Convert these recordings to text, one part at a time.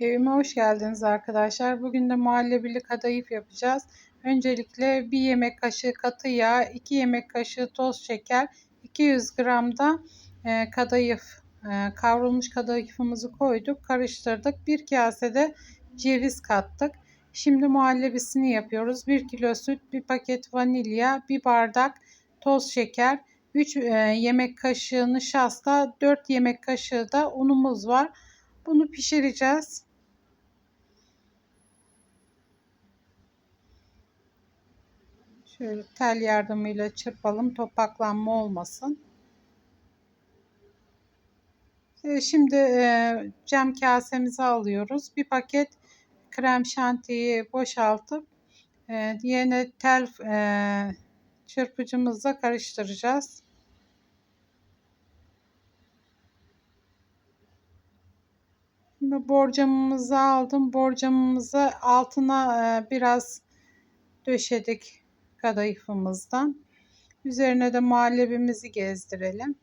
Evime hoş geldiniz arkadaşlar. Bugün de muhallebili kadayıf yapacağız. Öncelikle bir yemek kaşığı katı yağ, 2 yemek kaşığı toz şeker, 200 gram da e, kadayıf, e, kavrulmuş kadayıfımızı koyduk, karıştırdık. Bir kasede ceviz kattık. Şimdi muhallebisini yapıyoruz. 1 kilo süt, 1 paket vanilya, 1 bardak toz şeker, 3 e, yemek kaşığı nişasta, 4 yemek kaşığı da unumuz var. Bunu pişireceğiz. Şöyle tel yardımıyla çırpalım topaklanma olmasın. Ee, şimdi e, cam kasemizi alıyoruz. Bir paket krem şantiyi boşaltıp e, diğerine tel e, çırpıcımızla karıştıracağız. Şimdi borcamımızı aldım. Borcamımızı altına biraz döşedik kadayıfımızdan. Üzerine de muhallebimizi gezdirelim.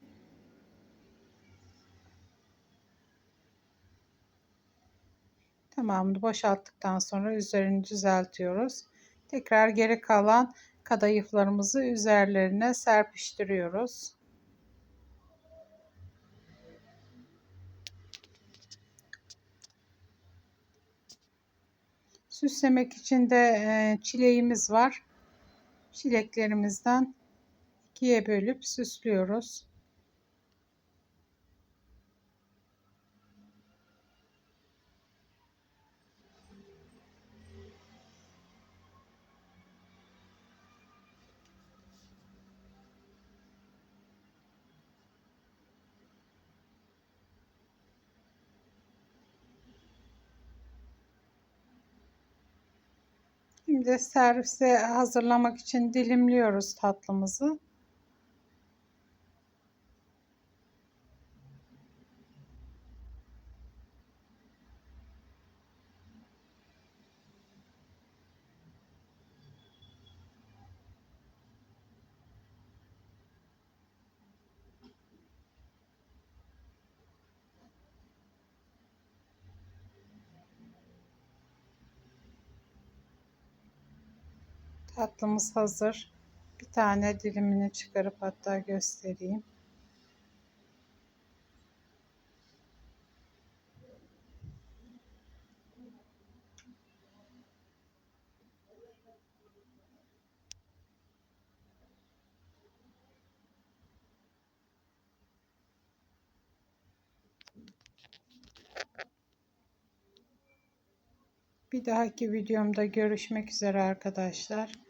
Tamamını boşalttıktan sonra üzerini düzeltiyoruz. Tekrar geri kalan kadayıflarımızı üzerlerine serpiştiriyoruz. Süslemek için de çileğimiz var çileklerimizden ikiye bölüp süslüyoruz. Şimdi servise hazırlamak için dilimliyoruz tatlımızı. Tatlımız hazır. Bir tane dilimini çıkarıp hatta göstereyim. Bir dahaki videomda görüşmek üzere arkadaşlar.